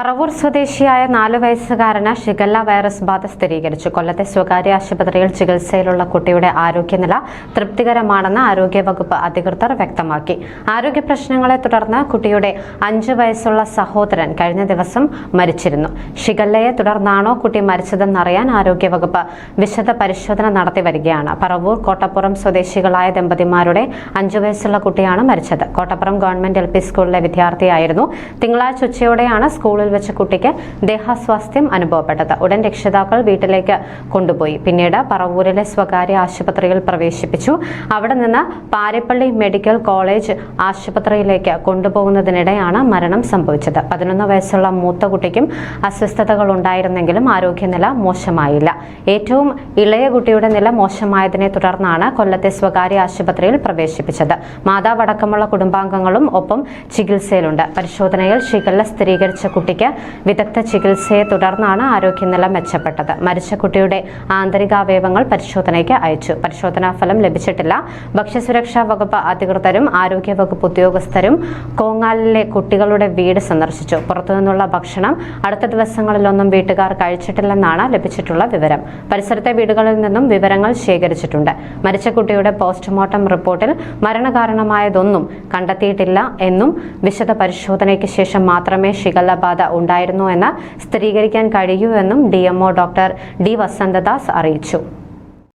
പറവൂർ സ്വദേശിയായ നാലു വയസ്സുകാരന് shigella virus ബാധ സ്ഥിരീകരിച്ചു. കൊല്ലത്തെ സ്വകാര്യ ആശുപത്രിയിൽ ചികിത്സയിലുള്ള കുട്ടിയുടെ ആരോഗ്യനില തൃപ്തികരമാണെന്ന് ആരോഗ്യവകുപ്പ് അധികൃതർ വ്യക്തമാക്കി. ആരോഗ്യ പ്രശ്നങ്ങളെ തുടർന്ന് കുട്ടിയുടെ അഞ്ചു വയസ്സുള്ള സഹോദരൻ കഴിഞ്ഞ ദിവസം മരിച്ചിരുന്നു. ഷിഗല്ലയെ തുടർന്നാണോ കുട്ടി മരിച്ചതെന്നറിയാൻ ആരോഗ്യവകുപ്പ് വിശദ പരിശോധന നടത്തി വരികയാണ്. പറവൂർ കോട്ടപ്പുറം സ്വദേശികളായ ദമ്പതിമാരുടെ അഞ്ചു വയസ്സുള്ള കുട്ടിയാണ് മരിച്ചത്. കോട്ടപ്പുറം ഗവൺമെന്റ് എൽ സ്കൂളിലെ വിദ്യാർത്ഥിയായിരുന്നു. തിങ്കളാഴ്ച ഉച്ചയോടെയാണ് സ്കൂളിൽ വെച്ച് കുട്ടിക്ക് ദേഹാസ്വാസ്ഥ്യം അനുഭവപ്പെട്ടത്. ഉടൻ രക്ഷിതാക്കൾ വീട്ടിലേക്ക് കൊണ്ടുപോയി. പിന്നീട് പറവൂരിലെ സ്വകാര്യ ആശുപത്രിയിൽ പ്രവേശിപ്പിച്ചു. അവിടെ നിന്ന് പാരിപ്പള്ളി മെഡിക്കൽ കോളേജ് ആശുപത്രിയിലേക്ക് കൊണ്ടുപോകുന്നതിനിടെയാണ് മരണം സംഭവിച്ചത്. പതിനൊന്ന് വയസ്സുള്ള മൂത്ത കുട്ടിക്കും അസ്വസ്ഥതകൾ ഉണ്ടായിരുന്നെങ്കിലും ആരോഗ്യനില മോശമായില്ല. ഏറ്റവും ഇളയ കുട്ടിയുടെ നില മോശമായതിനെ തുടർന്നാണ് കൊല്ലത്തെ സ്വകാര്യ ആശുപത്രിയിൽ പ്രവേശിപ്പിച്ചത്. മാതാവടക്കമുള്ള കുടുംബാംഗങ്ങളും ഒപ്പം ചികിത്സയിലുണ്ട്. പരിശോധനയിൽ ശികല സ്ഥിരീകരിച്ച കുട്ടിക്ക് വിദഗ്ധ ചികിത്സയെ തുടർന്നാണ് ആരോഗ്യനില മെച്ചപ്പെട്ടത്. മരിച്ച കുട്ടിയുടെ ആന്തരികാവയവങ്ങൾ പരിശോധനയ്ക്ക് അയച്ചു. പരിശോധനാ ഫലം ലഭിച്ചിട്ടില്ല. ഭക്ഷ്യസുരക്ഷാ വകുപ്പ് അധികൃതരും ആരോഗ്യ വകുപ്പ് ഉദ്യോഗസ്ഥരും കോങ്ങാലിലെ കുട്ടികളുടെ വീട് സന്ദർശിച്ചു. പുറത്തുനിന്നുള്ള ഭക്ഷണം അടുത്ത ദിവസങ്ങളിലൊന്നും വീട്ടുകാർ കഴിച്ചിട്ടില്ലെന്നാണ് ലഭിച്ചിട്ടുള്ള വിവരം. പരിസരത്തെ വീടുകളിൽ നിന്നും വിവരങ്ങൾ ശേഖരിച്ചിട്ടുണ്ട്. മരിച്ച കുട്ടിയുടെ പോസ്റ്റ്മോർട്ടം റിപ്പോർട്ടിൽ മരണകാരണമായതൊന്നും കണ്ടെത്തിയിട്ടില്ല എന്നും വിശദ പരിശോധനയ്ക്ക് ശേഷം മാത്രമേ ഷിഗല്ല ബാധ ഉണ്ടായിരുന്നു എന്ന് സ്ഥിരീകരിക്കാൻ കഴിയൂ എന്നും ഡി ഡോക്ടർ ഡി വസന്തദാസ് അറിയിച്ചു.